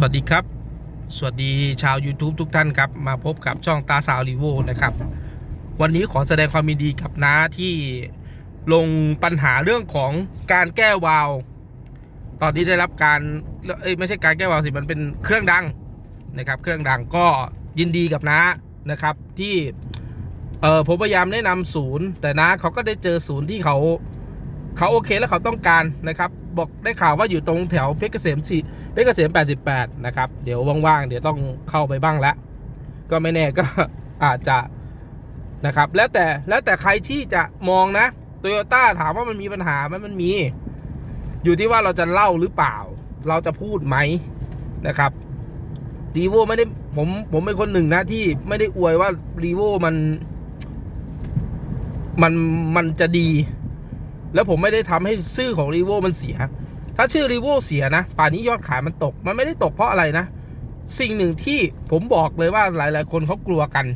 สวัสดีครับ สวัสดีชาว YouTube ทุกท่านครับ มาพบกับช่องตาสาวรีโวนะครับ วันนี้ขอแสดงความยินดีกับน้าที่ลงปัญหาเรื่องของการแก้วาล์วตอนนี้ได้รับการเอ้ยไม่ใช่การแก้วาล์วสิมันเป็นเครื่องดังนะครับ เครื่องดังก็ยินดีกับน้านะครับที่เออผมพยายามแนะนำศูนย์ แต่น้าเขาก็ได้เจอศูนย์ที่เขา เขาโอเคแล้วเขาต้องการนะครับบอกได้ข่าวว่าอยู่ตรงแถวเพชรเกษมสี่เพชรเกษม 88 นะครับ เดี๋ยวว่างๆ เดี๋ยวต้องเข้าไปบ้างแล้วก็ไม่แน่ก็อาจจะนะครับ แล้วแต่แล้วแต่ใครที่จะมองนะโตโยต้าถามว่ามันมีปัญหาไหมมันมี อยู่ที่ว่าเราจะเล่าหรือเปล่า เราจะพูดไหมนะครับรีโวไม่ได้ผมผมเป็นคนหนึ่งนะที่ไม่ได้อวยว่ารีโวมัน มันมันจะดี แล้วผมไม่ได้ทำให้ชื่อของรีโวมันเสีย ถ้าชื่อรีโวเสียนะ ป่านนี้ยอดขายมันตก มันไม่ได้ตกเพราะอะไรนะ สิ่งหนึ่งที่ผมบอกเลยว่าหลาย ๆ คนเขากลัวกัน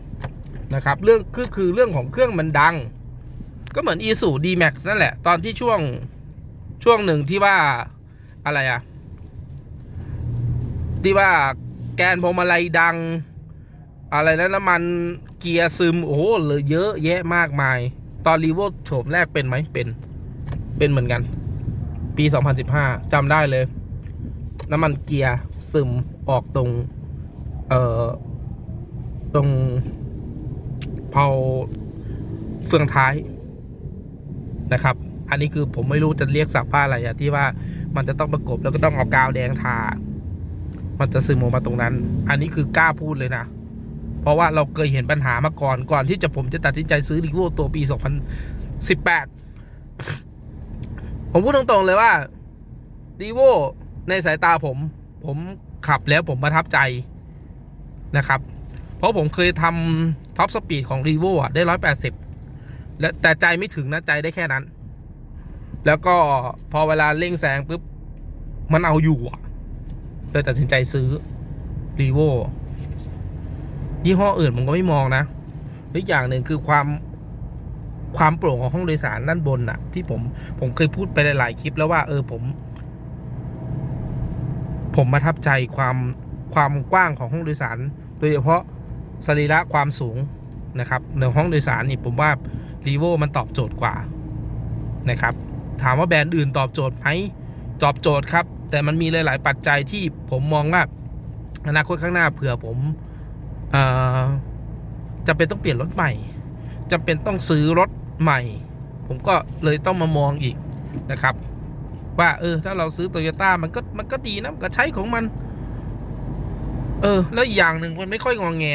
นะครับ เรื่องคือคือเรื่องของเครื่องมันดัง ก็เหมือน e s u d max นั่นแหละ ตอนที่ช่วงช่วงหนึ่งที่ว่าอะไรอะที่ว่าแกนพวงมาลัยดัง อะไรนะน้ำมันเกียร์ซึม โอ้โหเลยเยอะแยะมากมาย ตอนรีโวโฉมแรกเป็นไหมเป็น เป็นเหมือนกัน ปี 2015จำได้เลย น้ำมันเกียร์ซึมออกตรง เอ่อ ตรงเพาเฟืองท้ายนะครับ อันนี้คือผมไม่รู้จะเรียกสับว่าอะไรอะที่ว่ามันจะต้องประกบแล้วก็ต้องเอากาวแดงทา มันจะซึมออกมาตรงนั้น อันนี้คือกล้าพูดเลยนะเพราะว่าเราเคยเห็นปัญหามาก่อนก่อนที่จะผมจะตัดสินใจซื้อรีโวตัวปี 2018 ผมพูดตรงๆเลยว่ารีโวในสายตาผม ผมขับแล้วผมประทับใจนะครับ เพราะผมเคยทำท็อปสปีดของรีโวอะ ได้180และแต่ใจไม่ถึงนะ ใจได้แค่นั้น แล้วก็พอเวลาเร่งแซงปุ๊บ มันเอาอยู่อะเลยตัดสินใจซื้อรีโวยี่ห้ออื่นผมก็ไม่มองนะหรืออย่างหนึ่งคือความ ความโปร่งของห้องโดยสารด้านบนน่ะที่ผมผมเคยพูดไปหลายๆคลิปแล้วว่า เออผม ผมประทับใจความความกว้างของห้องโดยสาร โดยเฉพาะสรีระความสูงนะครับในห้องโดยสารนี่ผมว่ารีโวมันตอบโจทย์กว่านะครับ ถามว่าแบรนด์อื่นตอบโจทย์ไหมตอบโจทย์ครับ แต่มันมีหลาย ๆ ปัจจัยที่ผมมองว่าอนาคตข้างหน้าเผื่อผมอจะเป็นต้องเปลี่ยนรถใหม่จำเป็นต้องซื้อรถ ใหม่ ผมก็เลยต้องมามองอีกนะครับ ว่าเออถ้าเราซื้อโตโยต้ามันก็มันก็ดีนะมันก็ใช้ของมัน เออ แล้วอีกอย่างหนึ่งมันไม่ค่อยงองแง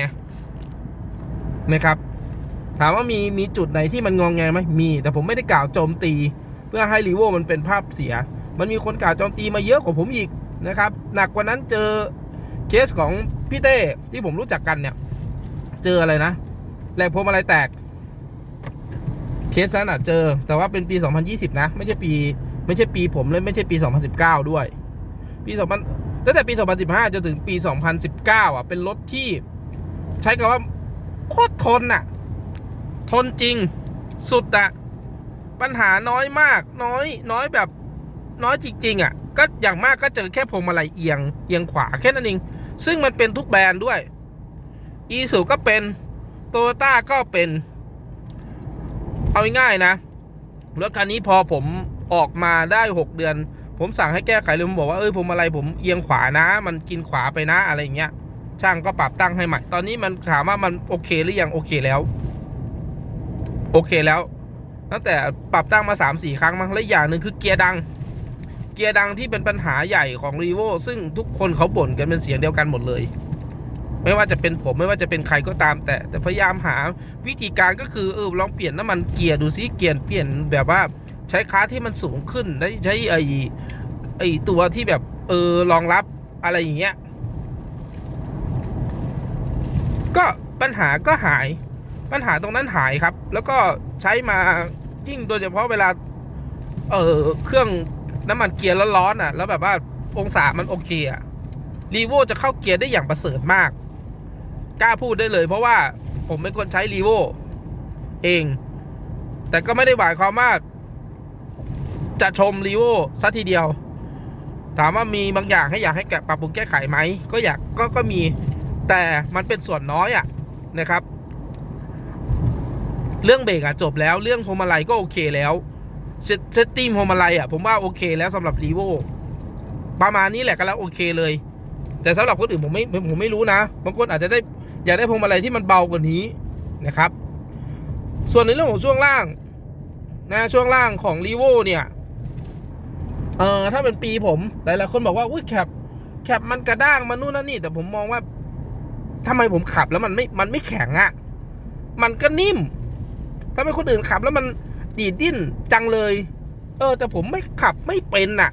นะครับ ถามว่ามีมีจุดไหนที่มันงองแงไหมมี แต่ผมไม่ได้กล่าวโจมตี เพื่อให้รีโวมันเป็นภาพเสีย มันมีคนกล่าวโจมตีมาเยอะกว่าผมอีกนะครับ หนักกว่านั้นเจอเคสของพี่เต้ที่ผมรู้จักกันเนี่ย เจออะไรนะแหลกพวงมาลัยแตก เคสนั้นอะเจอ แต่ว่าเป็นปี 2020 นะ ไม่ใช่ปี ไม่ใช่ปีผมเลยไม่ใช่ปี 2019 ด้วย ปี 2000 ตั้งแต่ปี 2015 จนถึงปี 2019 อะ เป็นรถที่ใช้คำว่าโคตรทนอะ ทนจริง สุดอะปัญหาน้อยมาก น้อย น้อยแบบน้อยจริงๆอะ ก็อย่างมากก็เจอแค่พวงมาลัยเอียง เอียงขวาแค่นั้นเอง ซึ่งมันเป็นทุกแบรนด์ด้วย อีสูก็เป็น โตโยต้าก็เป็น เอาง่ายๆนะรถคันนี้พอผมออกมาได้ 6 เดือน ผมสั่งให้แก้ไขเลยผมบอกว่าเอ้ยผมอะไรผมเอียงขวานะ มันกินขวาไปนะอะไรอย่างเงี้ย ช่างก็ปรับตั้งให้ใหม่ ตอนนี้มันถามว่ามันโอเคหรือยังโอเคแล้ว โอเคแล้ว ตั้งแต่ปรับตั้งมา3-4ครั้งมั้งและอีกอย่างหนึ่งคือเกียร์ดัง เกียร์ดังที่เป็นปัญหาใหญ่ของ r ีโวซึ่งทุกคนเขาบ่นกันเป็นเสียงเดียวกันหมดเลย ไม่ว่าจะเป็นผมไม่ว่าจะเป็นใครก็ตาม แต่แต่พยายามหาวิธีการก็คือเออลองเปลี่ยนน้ำมันเกียร์ดูซิเกียร์เปลี่ยนแบบว่าใช้คลาที่มันสูงขึ้นได้ใช้ไอ้ไอ้ตัวที่แบบเออรองรับอะไรอย่างเงี้ยก็ปัญหาก็หาย ปัญหาตรงนั้นหายครับ แล้วก็ใช้มายิ่งโดยเฉพาะเวลา เออเครื่องน้ำมันเกียร์ร้อนๆอะ แล้วแบบว่าองศามันโอเคอะรีโวจะเข้าเกียร์ได้อย่างประเสริฐมาก กล้าพูดได้เลย เพราะว่าผมเป็นคนใช้รีโวเอง แต่ก็ไม่ได้หมายความว่าจะชมรีโวซะทีเดียว ถามว่ามีบางอย่างให้อยากให้แกปรับปรุงแก้ไขไหม ก็อยากก็ก็มีแต่มันเป็นส่วนน้อยอะนะครับ เรื่องเบรกอะจบแล้วเรื่องพวงมาลัยก็โอเคแล้วเซตติ้งพวงมาลัยอะผมว่าโอเคแล้วสำหรับรีโวประมาณนี้แหละก็แล้วโอเคเลย แต่สำหรับคนอื่นผมไม่ผมไม่รู้นะบางคนอาจจะได้ อยากได้พวงมาลัยที่มันเบากว่านี้นะครับ ส่วนในเรื่องของช่วงล่างนะช่วงล่างของรีโวเนี่ยเออถ้าเป็นปีผมหลายๆคนบอกว่าอุ้ยแคปแคปมันกระด้างมันนู่นนั่นนี่แต่ผมมองว่าทำไมผมขับแล้วมันไม่มันไม่แข็งอะ่ะมันก็นิ่ม ถ้าเป็นคนอื่นขับแล้วมันดีดดิ้นจังเลย เออ แต่ผมไม่ขับไม่เป็นน่ะ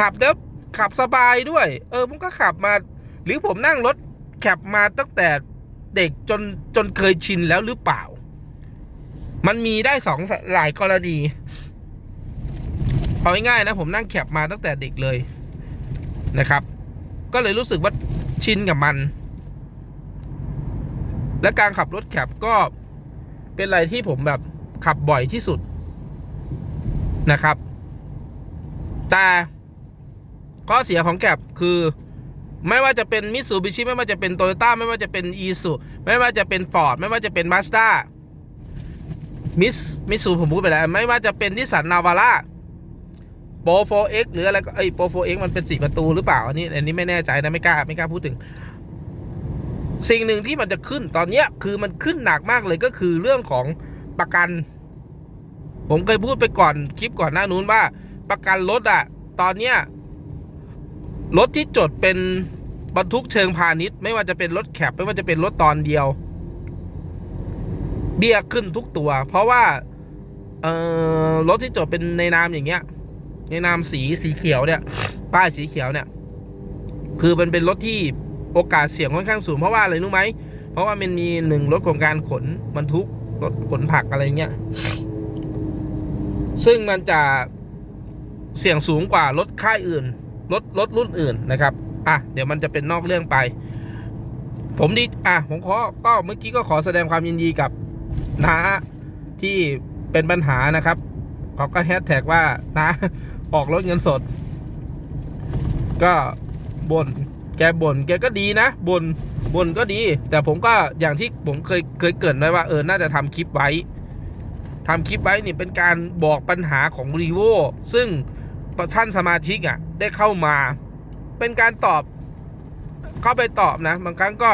ขับแล้วขับสบายด้วย เออผมก็ขับมา หรือผมนั่งรถ แคปมาตั้งแต่เด็กจนจนเคยชินแล้วหรือเปล่า มันมีได้สองหลายกรณี เอาง่ายๆนะ ผมนั่งแคปมาตั้งแต่เด็กเลยนะครับ ก็เลยรู้สึกว่าชินกับมัน และการขับรถแคปก็เป็นอะไรที่ผมแบบขับบ่อยที่สุดนะครับ แต่ข้อเสียของแคปคือ ไม่ว่าจะเป็นมิตซูบิชิไม่ว่าจะเป็นโตโยต้าไม่ว่าจะเป็นอีซูไม่ว่าจะเป็นฟอร์ดไม่ว่าจะเป็นมาสด้ามิสมิซูผมพูดไปแล้ว ไม่ว่าจะเป็นนิสสันนาวาร่าโปร 4X หรืออะไรก็ไอโปร 4X มันเป็นสี่ประตูหรือเปล่า อันนี้อันนี้ไม่แน่ใจนะ ไม่กล้าไม่กล้าพูดถึง สิ่งหนึ่งที่มันจะขึ้นตอนเนี้ยคือมันขึ้นหนักมากเลยก็คือเรื่องของประกัน ผมเคยพูดไปก่อนคลิปก่อนหน้านู้นว่า ประกันรถอะตอนเนี้ยรถที่จดเป็น บรรทุกเชิงพาณิชย์ไม่ว่าจะเป็นรถแคปไม่ว่าจะเป็นรถตอนเดียว เบี้ยขึ้นทุกตัว เพราะว่า เออรถที่จดเป็นในนามอย่างเงี้ย ในนามสีสีเขียวเนี่ย ป้ายสีเขียวเนี่ย คือมันเป็นรถที่โอกาสเสี่ยงค่อนข้างสูงเพราะว่าอะไรรู้ไหมเพราะว่ามันมีหนึ่งรถของการขนบรรทุกรถขนผักอะไรเงี้ยซึ่งมันจะเสี่ยงสูงกว่ารถค่ายอื่นรถรถรุ่นอื่นนะครับ อะเดี๋ยวมันจะเป็นนอกเรื่องไป ผมดีอะผมขอก็เมื่อกี้ก็ขอแสดงความยินดีกับน้าที่เป็นปัญหานะครับเขาก็แฮชแท็กว่าน้าออกรถเงินสด ก็บน่นแกบ่นแกก็ดีนะบน่นบ่นก็ดี แต่ผมก็อย่างที่ผมเคยเคยเกิดไว้ว่าเออน่าจะทำคลิปไว้ทำคลิปไว้นี่เป็นการบอกปัญหาของรีโวซึ่งท่านสมาชิกอะ ได้เข้ามา เป็นการตอบ เข้าไปตอบนะ บางครั้งก็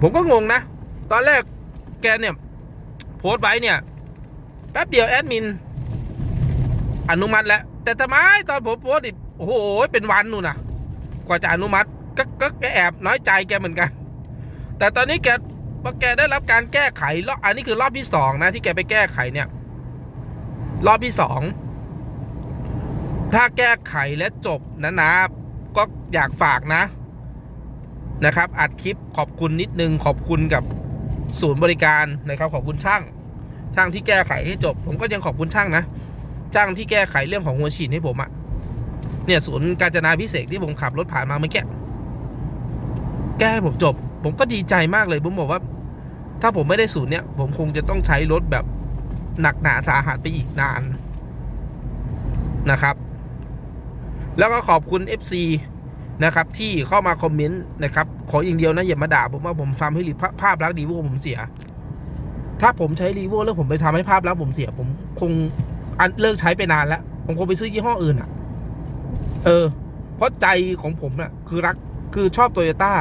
ผมก็งงนะ ตอนแรกแกเนี่ย โพสต์ไว้เนี่ย แป๊บเดียวแอดมิน อนุมัติแล้ว แต่ทำไมตอนผมโพสต์อีโอ้โห เป็นวันนู่นนะกว่าจะอนุมัติ ก็ก็แกแอบน้อยใจแกเหมือนกัน แต่ตอนนี้แกพอแกได้รับการแก้ไขรอบอันนี้คือรอบที่สองนะที่แกไปแก้ไขเนี่ย รอบที่สอง ถ้าแก้ไขและจบนะนะก็อยากฝากนะนะครับ อัดคลิปขอบคุณนิดนึงขอบคุณกับศูนย์บริการนะครับ ขอบคุณช่าง ช่างที่แก้ไขให้จบ ผมก็ยังขอบคุณช่างนะช่างที่แก้ไขเรื่องของหัวฉีดให้ผมอะเนี่ยศูนย์การจนาพิเศษที่ผมขับรถผ่านมาเมื่อกี้แก้ให้ผมจบ ผมก็ดีใจมากเลยผมบอกว่า ถ้าผมไม่ได้ศูนย์เนี่ย ผมคงจะต้องใช้รถแบบหนักหนาสาหัสไปอีกนานนะครับ แล้วก็ขอบคุณ FC นะครับที่เข้ามาคอมเมนต์นะครับขออย่างเดียวนะอย่ามาด่าผมว่าผมทำให้รีภาภาพลักษณ์ดีโวผมเสีย ถ้าผมใช้รีโวแล้วผมไปทำให้ภาพลักษณ์ผมเสีย ผมคงอันเลิกใช้ไปนานแล้ว ผมคงไปซื้อยี่ห้ออื่นอะ เออ เพราะใจของผมน่ะคือรักคือชอบโตโยต้า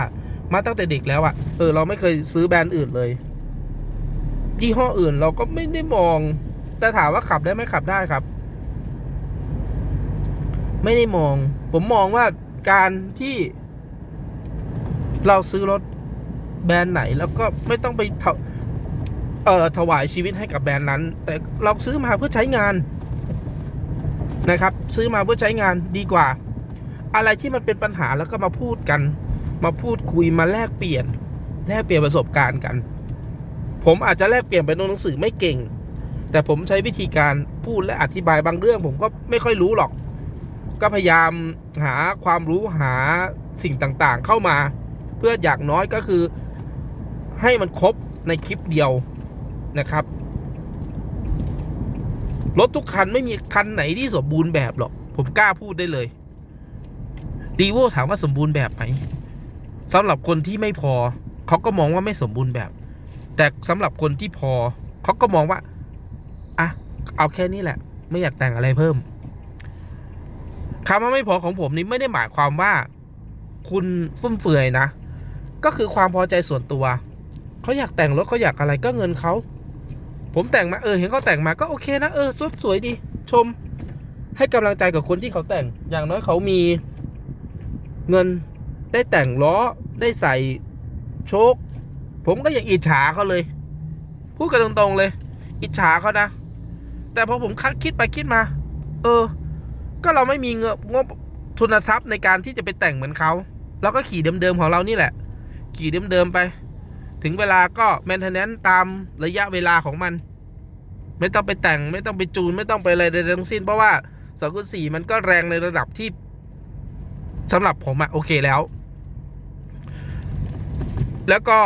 มาตั้งแต่เด็กแล้วอะเออเราไม่เคยซื้อแบรนด์อื่นเลยยี่ห้ออื่นเราก็ไม่ได้มอง แต่ถามว่าขับได้ไหมขับได้ครับ ไม่ได้มอง ผมมองว่าการที่ เราซื้อรถแบรนด์ไหน แล้วก็ไม่ต้องไปถเอ่อถวายชีวิตให้กับแบรนด์นั้น แต่เราซื้อมาเพื่อใช้งานนะครับ ซื้อมาเพื่อใช้งานดีกว่า อะไรที่มันเป็นปัญหาแล้วก็มาพูดกัน มาพูดคุยมาแลกเปลี่ยน แลกเปลี่ยนประสบการณ์กัน ผมอาจจะแลกเปลี่ยนเป็นตัวหนังสือไม่เก่ง แต่ผมใช้วิธีการพูดและอธิบายบางเรื่อง ผมก็ไม่ค่อยรู้หรอก ก็พยายามหาความรู้หาสิ่งต่างๆ เข้ามา เพื่ออย่างน้อยก็คือให้มันครบในคลิปเดียวนะครับรถทุกคันไม่มีคันไหนที่สมบูรณ์แบบหรอกผมกล้าพูดได้เลยรีโวถามว่าสมบูรณ์แบบไหมสำหรับคนที่ไม่พอเขาก็มองว่าไม่สมบูรณ์แบบ แต่สำหรับคนที่พอเขาก็มองว่าอะเอาแค่นี้แหละ ไม่อยากแต่งอะไรเพิ่ม คำว่าไม่พอของผมนี่ไม่ได้หมายความว่า คุณฟุ่มเฟือยนะ ก็คือความพอใจส่วนตัว เขาอยากแต่งรถเขาอยากอะไรก็เงินเขา ผมแต่งมาเออเห็นเขาแต่งมาก็โอเคนะเออสวยสวยดี ชม ให้กำลังใจกับคนที่เขาแต่ง อย่างน้อยเขามี เงินได้แต่งล้อได้ใส่โชค ผมก็ยังอิจฉาเขาเลย พูดกันตรงๆเลย อิจฉาเขานะ แต่พอผมคัดคิดไปคิดมา เออ ก็เราไม่มีเงบงบทุนทรัพย์ในการที่จะไปแต่งเหมือนเขาเราก็ขี่เดิมๆของเรานี่แหละ ขี่เดิมๆไป ถึงเวลาก็ maintenance ตามระยะเวลาของมัน ไม่ต้องไปแต่งไม่ต้องไปจูนไม่ต้องไปอะไรใดๆทั้งสิ้น เพราะว่าสองสี่มันก็แรงในระดับที่สำหรับผมอะโอเคแล้ว แล้วก็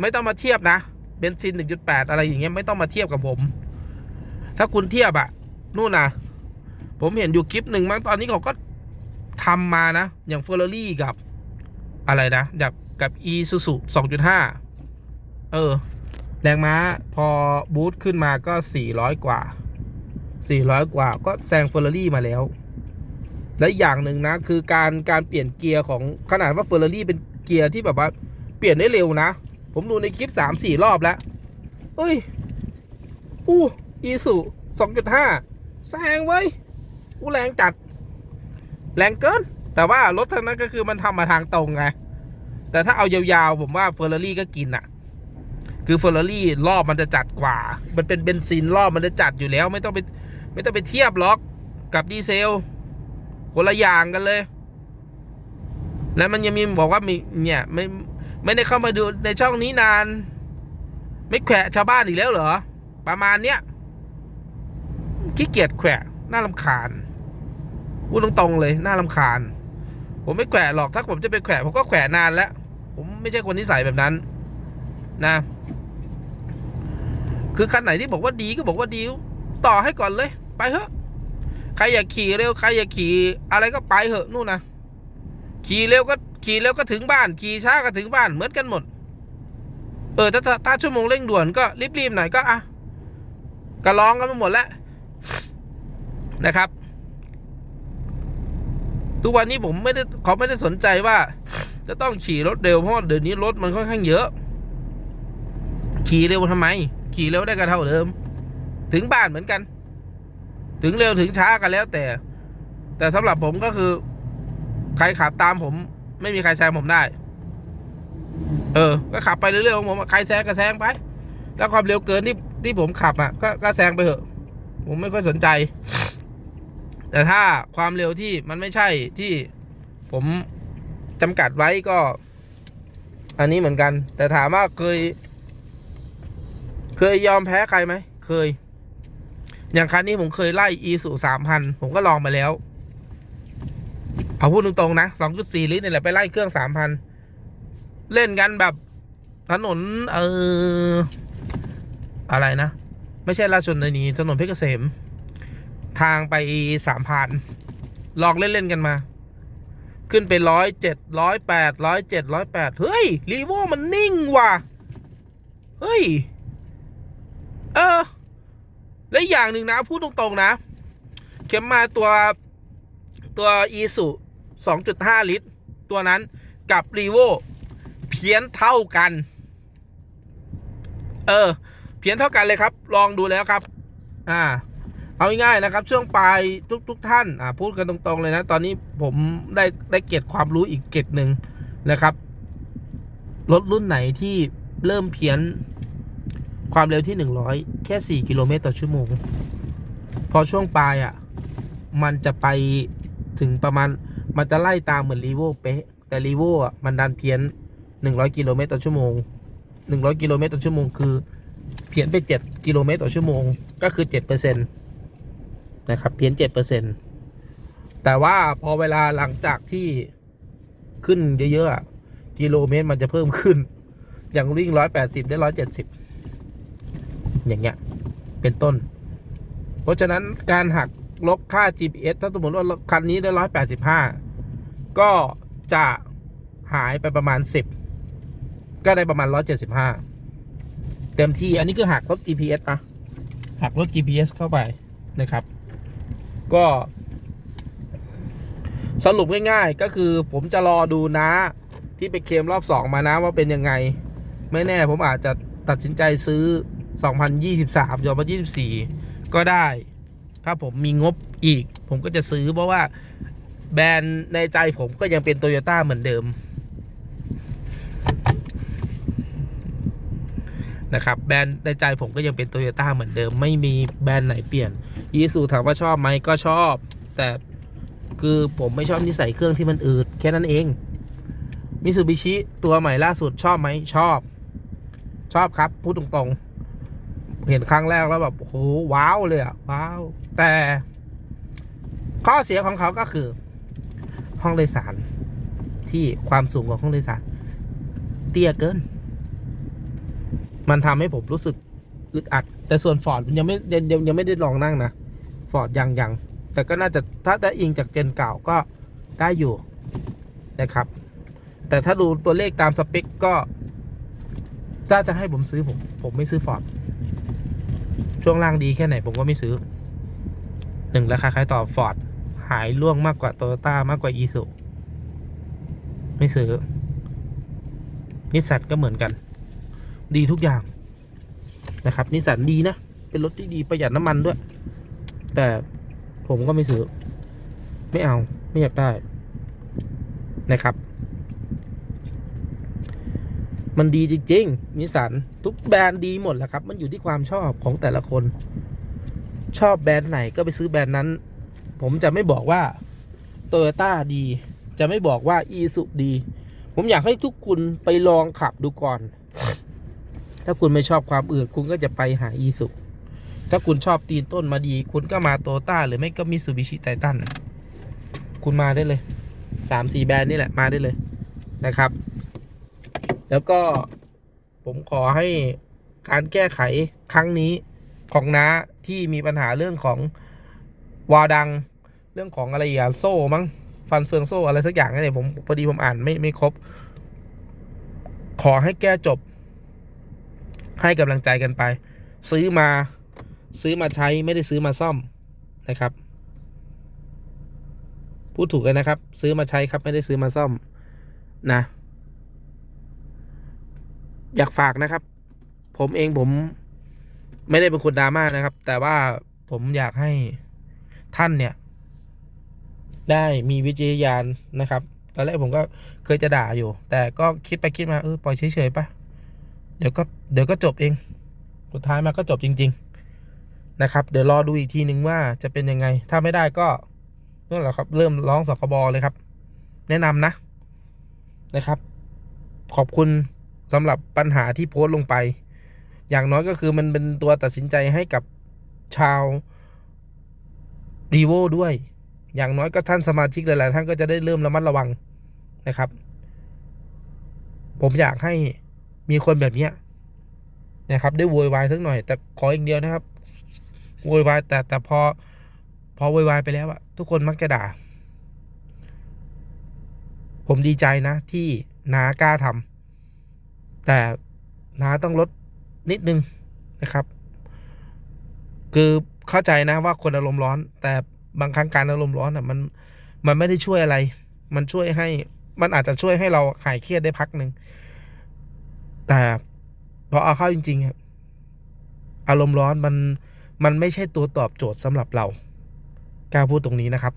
ไม่ต้องมาเทียบนะเบนซิน 1.8 อะไรอย่างเงี้ยไม่ต้องมาเทียบกับผม ถ้าคุณเทียบอะนู่นนะ ผมเห็นอยู่คลิปหนึ่งมั้งตอนนี้เขาก็ทำมานะ อย่างเฟอร์รารี่กับอะไรนะกับกับ e s u s u 2.5เออ แรงม้าพอบูตขึ้นมาก็400กว่า400กว่าก็แซงเฟอร์รารี่มาแล้ว และอย่างหนึ่งนะ คือการการเปลี่ยนเกียร์ของขนาดว่าเฟอร์รารี่เป็นเกียร์ที่แบบว่าเปลี่ยนได้เร็วนะ ผมดูในคลิป3-4รอบแล้วเอ้ย อู้อีสุ2.5แซงไว้ย อู้แรงจัด แรงเกิน แต่ว่ารถทางนั้นก็คือมันทำมาทางตรงไง แต่ถ้าเอายาวๆ ผมว่าเฟอร์รารี่ก็กินอะคือเฟอร์รารี่รอบมันจะจัดกว่า มันเป็นเบนซินรอบมันจะจัดอยู่แล้ว ไม่ต้องไปไม่ต้องไปเทียบล็อกกับดีเซล คนละอย่างกันเลย แล้วมันยังมีบอกว่ามีเนี่ยไม่ไม่ได้เข้ามาดูในช่องนี้นาน ไม่แขวะชาวบ้านอีกแล้วเหรอ ประมาณเนี้ยขี้เกียจแขวะน่าลำคาญ พูดตรงๆเลยน่าลำคาญ ผมไม่แขวะหรอกถ้าผมจะไปแขวะผมก็แขวะนานแล้ว ผมไม่ใช่คนนิสัยแบบนั้น นะ คือคันไหนที่บอกว่าดีก็บอกว่าดี ต่อให้ก่อนเลย ไปเถอะ ใครอยากขี่เร็วใครอยากขี่อะไรก็ไปเถอะนู่นนะขี่เร็วก็ขี่เร็วก็ถึงบ้าน ขี่ช้าก็ถึงบ้านเหมือนกันหมด เออถ้าถ้าชั่วโมงเร่งด่วนก็รีบๆหน่อยก็อะก็ร้องกันไปหมดแล้วนะครับ ทุกวันนี้ผมไม่ได้เขาไม่ได้สนใจว่า จะต้องขี่รถเร็วเพราะเดี๋ยวนี้รถมันค่อนข้างเยอะ ขี่เร็วทำไม ขี่เร็วได้ก็เท่าเดิม ถึงบ้านเหมือนกัน ถึงเร็วถึงช้ากันแล้วแต่ แต่สำหรับผมก็คือ ใครขับตามผม ไม่มีใครแซงผมได้ เออ ก็ขับไปเรื่อยๆของผมใครแซงก็แซงไป แล้วความเร็วเกินที่ที่ผมขับอะก็ก็แซงไปเถอะ ผมไม่ค่อยสนใจ แต่ถ้าความเร็วที่มันไม่ใช่ที่ผมจำกัดไว้ก็ อันนี้เหมือนกัน แต่ถามว่าเคย เคยยอมแพ้ใครไหม เคย อย่างคันนี้ผมเคยไล่ e สูสามพันผมก็ลองมาแล้ว เอาพูดตรงๆนะสองจุดสี่ลิตรนี่แหละไปไล่เครื่องสามพันเล่นกันแบบถนน เออ อะไรนะ ไม่ใช่ราชชนนีถนนเพชรเกษม ทางไปสามพันลองเล่น ๆ กันมา ขึ้นไปร้อยเจ็ดร้อยแปดร้อยเจ็ดร้อยแปดเฮ้ยรีโวมันนิ่งว่ะ เฮ้ย เออ และอย่างหนึ่งนะ พูดตรงๆนะ เข็มมาตัวตัว e s u 2.5ลิตร ตัวนั้นกับรีโวเพี้ยนเท่ากัน เออ เพี้ยนเท่ากันเลยครับ ลองดูแล้วครับ อ่า เอาง่ายๆนะครับ ช่วงปลายทุกทุกท่านอ่าพูดกันตรงๆเลยนะ ตอนนี้ผมได้ได้เก็บความรู้อีกเก็บหนึ่งนะครับรถรุ่นไหนที่เริ่มเพี้ยนความเร็วที่ 100 แค่ 4 กิโลเมตรต่อชั่วโมง พอช่วงปลายอะ มันจะไปถึงประมาณ มันจะไล่ตามเหมือนรีโวเป๊ะ แต่รีโวอะ มันดันเพี้ยน 100 กิโลเมตรต่อชั่วโมง 100 กิโลเมตรต่อชั่วโมง คือ เพี้ยนไป 7 กิโลเมตรต่อชั่วโมง ก็คือ7%น นะครับเพี้ยนเจ็ดเปอร์เซ็นแต่ว่าพอเวลาหลังจากที่ขึ้นเยอะๆกิโลเมตรมันจะเพิ่มขึ้น อย่างวิ่ง180ได้170อย่างเงี้ย เป็นต้น เพราะฉะนั้นการหักลบค่า GPS ถ้าสมมติว่าคันนี้ได้ร้อยแปดสิบห้าก็จะหายไปประมาณสิบก็ได้ประมาณร้อยเจ็ดสิบห้าเต็มที่อันนี้คือหักลบ GPS นะหักลบ GPS เข้าไปนะครับ ก็สรุปง่ายๆ ก็คือผมจะรอดูนะ ที่ไปเคลมรอบสองมานะว่าเป็นยังไง ไม่แน่ผมอาจจะตัดสินใจซื้อ 2023ยอม24 ก็ได้ ถ้าผมมีงบอีก ผมก็จะซื้อเพราะว่าแบรนด์ในใจผมก็ยังเป็นโตโยต้าเหมือนเดิมนะครับแบรนด์ในใจผมก็ยังเป็นโตโยต้าเหมือนเดิม ไม่มีแบรนด์ไหนเปลี่ยน ยีสูถามว่าชอบไหมก็ชอบ แต่คือผมไม่ชอบนิสัยเครื่องที่มันอืดแค่นั้นเองมิซูบิชิตัวใหม่ล่าสุดชอบไหมชอบ ชอบครับ พูดตรงๆ เห็นครั้งแรกแล้วแบบโอ้โหว้าวเลยอะว้าว แต่ ข้อเสียของเขาก็คือ ห้องโดยสาร ที่ความสูงของห้องโดยสาร เตี้ยเกิน มันทำให้ผมรู้สึกอึดอัด แต่ส่วนฟอร์ดยังไม่ยังยังไม่ได้ลองนั่งนะ ฟอร์ดยังยังแต่ก็น่าจะถ้าได้อิงจากเจนเก่าก็ได้อยู่นะครับ แต่ถ้าดูตัวเลขตามสเปคก็ ถ้าจะให้ผมซื้อผม ผมไม่ซื้อฟอร์ดช่วงล่างดีแค่ไหนผมก็ไม่ซื้อหนึ่งราคาขายต่อฟอร์ดหายล่วงมากกว่าโตโยต้ามากกว่าอีซูไม่ซื้อนิสสันก็เหมือนกัน ดีทุกอย่างนะครับนิสสันดีนะ เป็นรถที่ดีประหยัดน้ำมันด้วย แต่ผมก็ไม่ซื้อ ไม่เอาไม่อยากได้นะครับ มันดีจริงๆนิสสันทุกแบรนด์ดีหมดแหละครับ มันอยู่ที่ความชอบของแต่ละคน ชอบแบรนด์ไหนก็ไปซื้อแบรนด์นั้น ผมจะไม่บอกว่าโตโยต้าดี จะไม่บอกว่าอีสุดี ผมอยากให้ทุกคุณไปลองขับดูก่อน ถ้าคุณไม่ชอบความอืดคุณก็จะไปหาอีสุ ถ้าคุณชอบตีนต้นมาดี คุณก็มาโตต้าหรือไม่ก็มิซูบิชิไททันคุณมาได้เลยสามสี่แบรนด์นี่แหละมาได้เลยนะครับ แล้วก็ผมขอให้การแก้ไขครั้งนี้ของน้าที่มีปัญหาเรื่องของวาดัง เรื่องของอะไรอย่างโซ่มั้งฟันเฟืองโซ่อะไรสักอย่างนี่ผมพอดีผมอ่านไม่ไม่ครบ ขอให้แก้จบ ให้กำลังใจกันไป ซื้อมา ซื้อมาใช้ไม่ได้ซื้อมาซ่อมนะครับ พูดถูกเลยนะครับ ซื้อมาใช้ครับไม่ได้ซื้อมาซ่อมนะ อยากฝากนะครับ ผมเองผมไม่ได้เป็นคนดราม่านะครับ แต่ว่าผมอยากให้ท่านเนี่ย ได้มีวิจารณญาณนะครับตอนแรกผมก็เคยจะด่าอยู่ แต่ก็คิดไปคิดมาเออปล่อยเฉยๆปะเดี๋ยวก็เดี๋ยวก็จบเอง สุดท้ายมาก็จบจริง ๆ นะครับเดี๋ยวรอดูอีกทีนึงว่าจะเป็นยังไง ถ้าไม่ได้ก็นั่นแหละครับ เริ่มร้องสคบเลยครับ แนะนำนะนะครับ ขอบคุณสำหรับปัญหาที่โพสต์ลงไป อย่างน้อยก็คือมันเป็นตัวตัดสินใจให้กับชาวรีโวด้วย อย่างน้อยก็ท่านสมาชิกหลาย ๆ ท่านก็จะได้เริ่มระมัดระวังนะครับ ผมอยากให้มีคนแบบเนี้ยนะครับ ได้โวยวายสักหน่อย แต่ขออย่างเดียวนะครับ โวยวายแต่แต่พอ พอโวยวายไปแล้วอะทุกคนมักจะด่า ผมดีใจนะ ที่น้ากล้าทำแต่น้าต้องลดนิดนึงนะครับ คือเข้าใจนะว่าคนอารมณ์ร้อน แต่บางครั้งการอารมณ์ร้อนอะมันมันไม่ได้ช่วยอะไร มันช่วยให้มันอาจจะช่วยให้เราหายเครียดได้พักหนึ่ง แต่พอเอาเข้าจริง ๆ ครับ อารมณ์ร้อนมัน มันไม่ใช่ตัวตอบโจทย์สำหรับเรากล้าพูดตรงนี้นะครับ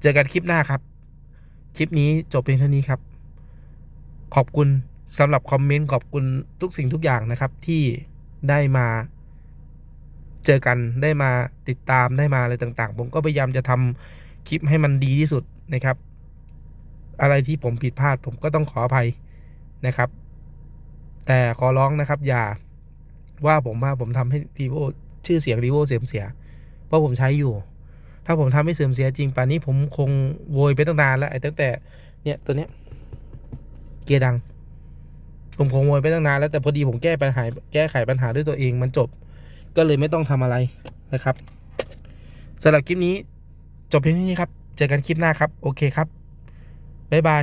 เจอกันคลิปหน้าครับ คลิปนี้จบเพียงเท่านี้ครับ ขอบคุณสำหรับคอมเมนต์ขอบคุณทุกสิ่งทุกอย่างนะครับที่ได้มาเจอกันได้มาติดตามได้มาอะไรต่างๆ ผมก็พยายามจะทำคลิปให้มันดีที่สุดนะครับ อะไรที่ผมผิดพลาดผมก็ต้องขออภัยนะครับ แต่ขอร้องนะครับอย่าว่าผมว่าผมทำให้รีโว ชื่อเสียงรีโวเสื่อมเสีย เพราะผมใช้อยู่ ถ้าผมทำให้เสื่อมเสียจริงป่านนี้ผมคงโวยไปตั้งนานแล้วไอ้ตั้งแต่เนี่ยตัวเนี้ยเกียร์ดัง ผมคงโวยไปตั้งนานแล้วแต่พอดีผมแก้ปัญหาแก้ไขปัญหาด้วยตัวเองมันจบ ก็เลยไม่ต้องทำอะไรนะครับสำหรับคลิปนี้จบเพียงเท่านี้ครับ เจอกันคลิปหน้าครับ โอเคครับ บ๊ายบาย